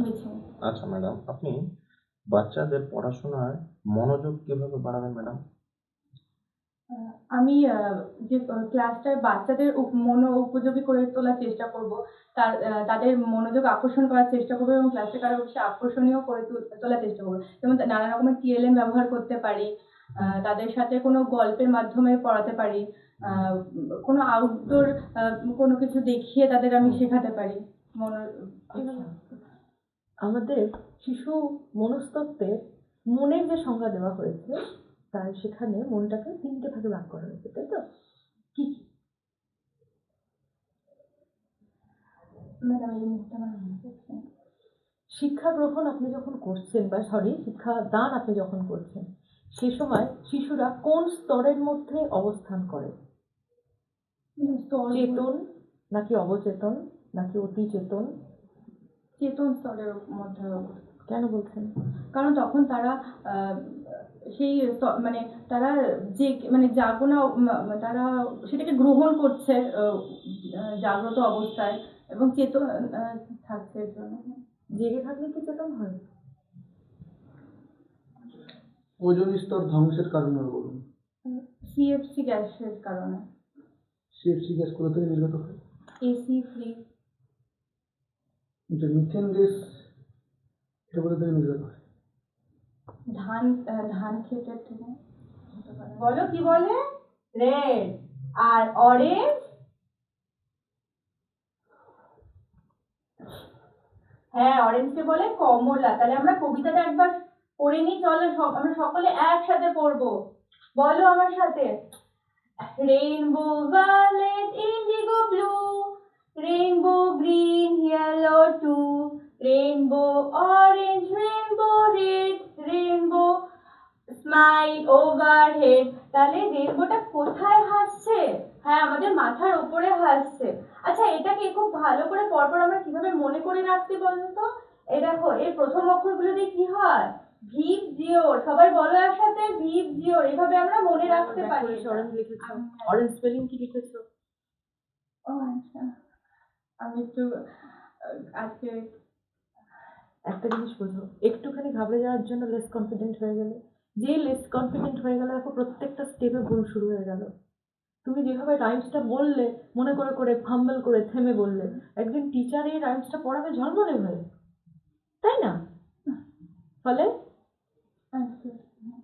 আচ্ছা নিই। আচ্ছা ম্যাডাম আপনি বাচ্চাদের পড়াশোনায় মনোযোগ কীভাবে বাড়াবেন ম্যাডাম? আমি যে ক্লাসটায় বাচ্চাদের উপ- মনো উপযোগী করে তোলার চেষ্টা করব তার তাদের মনোযোগ আকর্ষণ করার চেষ্টা করব এবং ক্লাসটাকে আরও বেশি আকর্ষণীয় করে তুল- তোলার চেষ্টা করব। যেমন তা- নানা রকমের টিএলএম ব্যবহার করতে পারি আহ, তাদের সাথে কোনো গল্পের মাধ্যমে পড়াতে পারি আহ, কোনো আউটডোর কোনো কিছু দেখিয়ে তাদের আমি শেখাতে পারি। মনো আমাদের শিশু মনস্তত্ত্বে মনের যে সংজ্ঞা দেওয়া হয়েছে তার সেখানে মনটাকে তিনটে ভাগে ভাগ করা হয়েছে তাই তো কি কি? ম্যাডাম এই মুহূর্তে আমার পড়ছে না। শিক্ষা গ্রহণ আপনি যখন করছেন বা সরি শিক্ষা দান আপনি যখন করছেন সে সময় শিশুরা কোন স্তরের মধ্যে অবস্থান করে চেতন নাকি অবচেতন নাকি অতি চেতন চেতন স্তরের মধ্যে কেন বলছেন? কারণ তখন তারা সেই মানে তারা যে মানে জাগনা তারা সেটাকে গ্রহণ করছে জাগ্রত অবস্থায় এবং চেতন থাকছে এর জন্য। জেগে থাকলে কি চেতন হয়? ওজন স্তর ধ্বংসের কারণে বলুন। সিএফসি গ্যাসের কারণে। সিএফসি গ্যাস কোথা থেকে নির্গত হয়? এসি ফ্রি যে মিথেন গ্যাস এটা থেকে নির্গত হয়? ধান ধান থেকে। বলো কি বলে? রেড আর অরেঞ্জ হ্যাঁ অরেঞ্জকে বলে কমলা। তাহলে আমরা কবিতাটা একবার পড়ে নিই। চলো আমরা সকলে একসাথে পড়ব। বলো আমার সাথে। Rainbow violet indigo blue rainbow green yellow too rainbow orange rainbow red rainbow smile overhead তাহলে রেনবোটা কোথায় হাসছে? হ্যাঁ আমাদের মাথার ওপরে হাসছে। আচ্ছা এটাকে খুব ভালো করে পরপর আমরা কীভাবে মনে করে রাখতে বলতো তো? এই দেখো এর প্রথম অক্ষরগুলো দিয়ে কি হয়? ভিপ জিওর সবাই বলো একসাথে ভিপ জিওর এভাবে আমরা মনে রাখতে পারি অরেঞ্জ স্পেলিং কি লিখেছো? ও আচ্ছা। আমি একটু আজকে একটা জিনিস বোঝো। একটুখানি ঘাবড়ে যাওয়ার জন্য লেস কনফিডেন্ট হয়ে গেলে। যেই লেস কনফিডেন্ট হয়ে গেলে দেখো প্রত্যেকটা স্টেপে ভুল শুরু হয়ে গেল। তুমি যেভাবে রাইমসটা বললে মনে করে করে ফাম্বল করে থেমে বললে একদিন টিচার এই রাইমসটা পড়াবে ঝলমলে হয়ে। তাই না? ফলে আজকে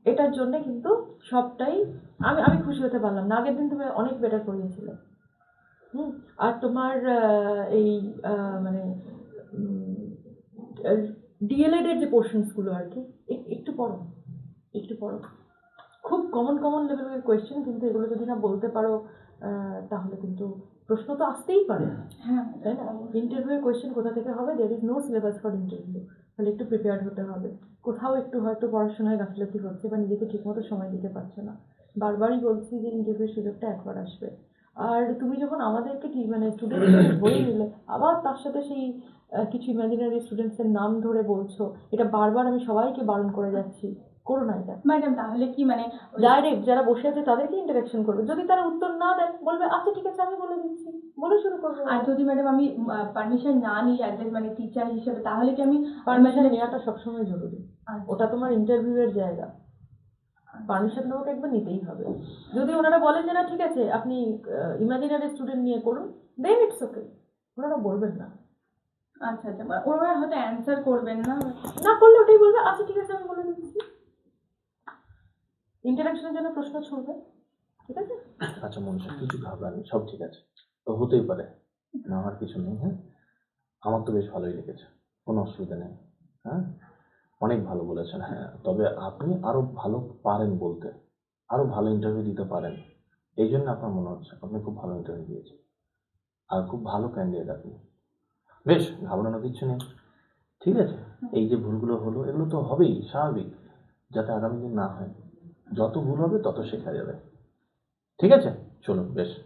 এটার জন্য কিন্তু সবটাই আমি আমি খুশি হতে পারলাম না। আগের দিন তুমি অনেক বেটার করিয়েছিলে। হুম আর তোমার এই মানে ডিএলএড এর যে পোর্শনসগুলো আর কি একটু পড়ো একটু পড়ো। খুব কমন কমন লেভেলের কোয়েশ্চেন কিন্তু এগুলো যদি না বলতে পারো তাহলে কিন্তু প্রশ্ন তো আসতেই পারে। হ্যাঁ তাই না? ইন্টারভিউয়ের কোয়েশ্চেন কোথা থেকে হবে? There is no syllabus for interview তাহলে একটু প্রিপেয়ার্ড হতে হবে। কোথাও একটু হয়তো পড়াশোনায় গাফিলতি হচ্ছে বা নিজেকে ঠিকমতো সময় দিতে পারছে না। বারবারই বলছি যে ইন্টারভিউর সুযোগটা একবার আসবে। আর তুমি যখন আমাদেরকে কি মানে স্টুডেন্ট ধরে নিলে আবার তার সাথে সেই কিছু ইমাজিনারি স্টুডেন্টসের নাম ধরে বলছো এটা বারবার আমি সবাইকে বারণ করে যাচ্ছি। করো না এটা। ম্যাডাম তাহলে কি মানে ডাইরেক্ট যারা বসে আছে তাদেরকে ইন্টারাকশন করবে। যদি তারা উত্তর না দেয় বলবে আচ্ছা ঠিক আছে আমি বলে দিচ্ছি। বলে শুরু করব আর যদি ম্যাডাম আমি পারমিশন না নিই অ্যাজ মানে টিচার হিসেবে তাহলে কি আমি পারমিশন নেওয়াটা সবসময় জরুরি। আচ্ছা। ওটা তোমার ইন্টারভিউ এর জায়গা। পারমিশন তোমাকে একবার নিতেই হবে। যদি ওনারা বলেন যে না ঠিক আছে আপনি ইমাজিনারি স্টুডেন্ট নিয়ে করুন দেন ইটস ওকে ওনারা বলবেন না। আচ্ছা আচ্ছা ওরা হয়তো অ্যান্সার করবেন না। না করলে ওটাই বলবে আচ্ছা ঠিক আছে আমি বলে দিচ্ছি। ইন্টারাকশনের জন্য প্রশ্ন ছুড়বে ঠিক আছে? আচ্ছা মনীষা কিছু ঘাবড়ানি সব ঠিক আছে। তো হতেই পারে না আমার কিছু নেই হ্যাঁ? আমার তো বেশ ভালোই লেগেছে কোনো অসুবিধা নেই হ্যাঁ? অনেক ভালো বলেছেন হ্যাঁ। তবে আপনি আরও ভালো পারেন বলতে আরও ভালো ইন্টারভিউ দিতে পারেন। এই জন্য আপনার মনে হচ্ছে আপনি খুব ভালো ইন্টারভিউ দিয়েছেন। আর খুব ভালো ক্যান্ডিডেট আপনি। বেশ, ঘাবড়ানোর কিছু নেই। ঠিক আছে, এই যে ভুলগুলো হলো, এগুলো তো হবেই, স্বাভাবিক, যাতে আগামী দিন না হয়। যত ভুল হবে, তত শেখা যাবে। ঠিক আছে? চলুন, বেশ।